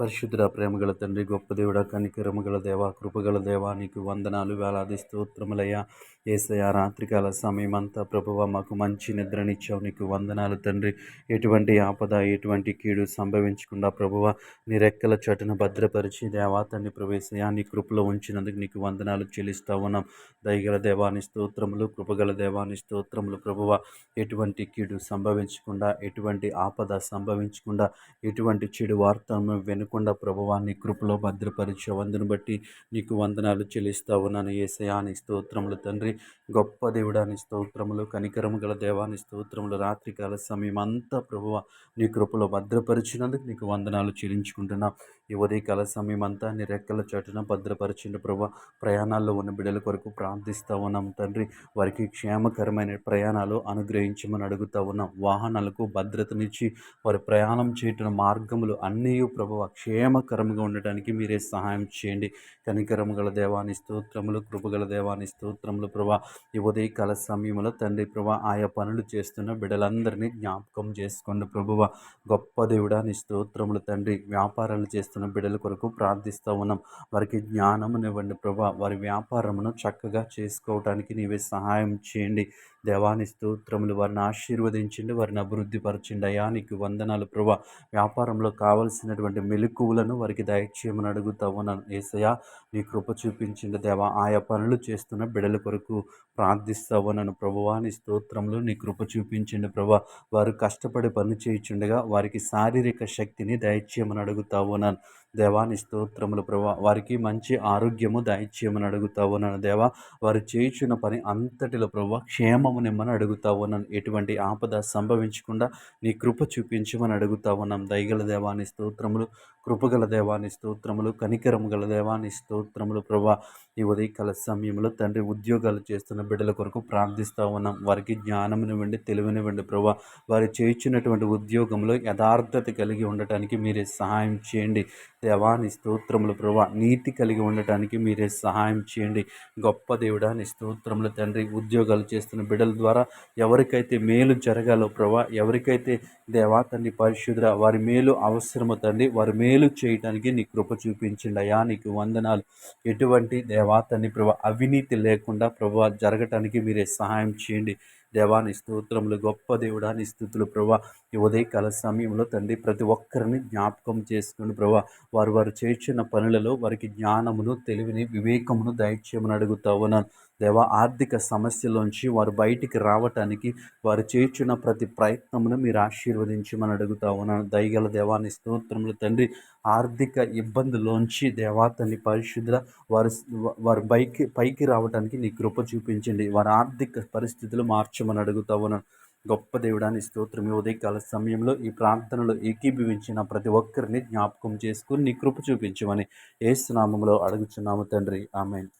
పరిశుద్ధ ప్రేమగల తండ్రి గొప్ప దేవుడ కనికరమగల దేవ కృపగల దేవా నీకు వందనాలు వేలాది స్తోత్రములయ్యా. ఏసయ రాత్రికాల సమయం అంతా ప్రభువ మాకు మంచి నిద్రనిచ్చావు నీకు వందనాలు తండ్రి. ఎటువంటి ఆపద ఎటువంటి కీడు సంభవించకుండా ప్రభువ నీ రెక్కల చటున భద్రపరిచి దేవా తండ్రి ప్రవేశయా నీ కృపలో ఉంచినందుకు నీకు వందనాలు చెల్లిస్తా ఉన్నాం. దయగల దేవాని స్తోత్రములు కృపగల దేవాని స్తోత్రములు ప్రభువ. ఎటువంటి కీడు సంభవించకుండా ఎటువంటి ఆపద సంభవించకుండా ఎటువంటి చెడు వార్తను వెను వినకుండా ప్రభువాన్ని కృపలో భద్రపరిచే వందును బట్టి నీకు వందనాలు చెల్లిస్తా ఉన్నాను ఏసయాని స్తోత్రములు తండ్రి గొప్ప దేవుడాని స్తోత్రములు కనికరము గల దేవాని స్తోత్రములు రాత్రికాల సమయం అంతా ప్రభువ నీ కృపలో భద్రపరిచినందుకు నీకు వందనాలు చెల్లించుకుంటున్నా. ఈ ఉదయకాల సమయం అంతా నీ రెక్కల చటున భద్రపరిచిన ప్రభు ప్రయాణాల్లో ఉన్న బిడ్డల కొరకు ప్రార్థిస్తూ ఉన్నాం తండ్రి. వారికి క్షేమకరమైన ప్రయాణాలు అనుగ్రహించమని అడుగుతూ ఉన్నాం. వాహనాలకు భద్రతనిచ్చి వారి ప్రయాణం చేయటం మార్గములు అన్నీ ప్రభు క్షేమకరంగా ఉండటానికి మీరే సహాయం చేయండి. కనికరం గల దేవాని స్తోత్రములు కృపగల దేవాని స్తోత్రములు ప్రభా. ఈ ఉదయకాల సమయంలో తండ్రి ప్రభా ఆయా పనులు చేస్తున్న బిడ్డలందరినీ జ్ఞాపకం చేసుకోండి ప్రభువ. గొప్ప దేవుడా నీ స్తోత్రములు తండ్రి. వ్యాపారాలు చేస్తున్న బిడ్డల కొరకు ప్రార్థిస్తూ ఉన్నాం. వారికి జ్ఞానమునివ్వండి ప్రభా. వారి వ్యాపారమును చక్కగా చేసుకోవటానికి నీవే సహాయం చేయండి. దేవాని స్తోత్రములు వారిని ఆశీర్వదించండి. వారిని అభివృద్ధి పరచండి అయా నీకు వందనాలు ప్రభా. వ్యాపారంలో కావలసినటువంటి మెలకువలను వారికి దయచేయమని అడుగుతావు ఉన్నాను ఏసయా నీ కృప చూపించింది దేవా ఆయా పనులు చేస్తున్న బిడల కొరకు ప్రార్థిస్తా నన్ను ప్రభువా. నీ స్తోత్రంలో నీ కృప చూపించండి ప్రభా. వారు కష్టపడి పని చేయించుండగా వారికి శారీరక శక్తిని దయచేయమని అడుగుతా నన్ను దేవాని స్తోత్రములు ప్రభా. వారికి మంచి ఆరోగ్యము దయచేయమని అడుగుతా నన్ను దేవా. వారు చేయించిన పని అంతటిలో ప్రభా క్షేమము నిమ్మని అడుగుతా నన్ను ఎటువంటి ఆపద సంభవించకుండా నీ కృప చూపించమని అడుగుతా నన్ను దయగల దేవాని స్తోత్రములు కృపగల దేవాని స్తోత్రములు కనికరము గల దేవాని స్తోత్రములు ప్రభా. ఈ ఉదయకాల సమయంలో తండ్రి ఉద్యోగాలు చేస్తున్న బిడ్డల కొరకు ప్రార్థిస్తూ ఉన్నాం. వారికి జ్ఞానమునివ్వండి తెలివినివ్వండి ప్రభా. వారు చేయించినటువంటి ఉద్యోగంలో యథార్థత కలిగి ఉండటానికి మీరే సహాయం చేయండి. దేవాని స్తోత్రములు ప్రభా నీతి కలిగి ఉండటానికి మీరే సహాయం చేయండి. గొప్ప దేవుడాన్ని స్తోత్రములు తండ్రి. ఉద్యోగాలు చేస్తున్న బిడ్డల ద్వారా ఎవరికైతే మేలు జరగాలో ప్రభా ఎవరికైతే దేవా తండ్రి పరిశుద్ర వారి మేలు అవసరము తండ్రి వారి మేలు చేయటానికి నీ కృప చూపించండి. అయా నీకు వందనాలు. ఎటువంటి దేవా తండ్రి ప్రభా అవినీతి లేకుండా ప్రభా జరగటానికి మీరే సహాయం చేయండి. దేవాని స్తోత్రములు గొప్ప దేవుడాని స్థుతులు ప్రభా. ఈ ఉదయకాల సమయంలో తండ్రి ప్రతి ఒక్కరిని జ్ఞాపకం చేసుకుని ప్రభా. వారు వారు చేర్చిన పనులలో వారికి జ్ఞానమును తెలివిని వివేకమును దయచేయమని అడుగుతా ఉన్నాను. దేవ ఆర్థిక సమస్యలోంచి వారు బయటికి రావటానికి వారు చేర్చిన ప్రతి ప్రయత్నమును మీరు ఆశీర్వదించమని అడుగుతా ఉన్నాను. దయగల దేవాన్ని స్తోత్రములు తండ్రి ఆర్థిక ఇబ్బందులోంచి దేవాతని పరిశుద్ధ వారు వారు పైకి పైకి రావడానికి నీ కృప చూపించండి. వారి ఆర్థిక పరిస్థితులు మార్చమని అడుగుతా ఉన్నాను గొప్ప దేవుడాన్ని స్తోత్రం. ఉదయకాల సమయంలో ఈ ప్రార్థనలో ఏకీభవించిన ప్రతి ఒక్కరిని జ్ఞాపకం చేసుకుని నీ కృప చూపించమని ఏసునామంలో అడుగుచున్నాము తండ్రి. ఆమెను.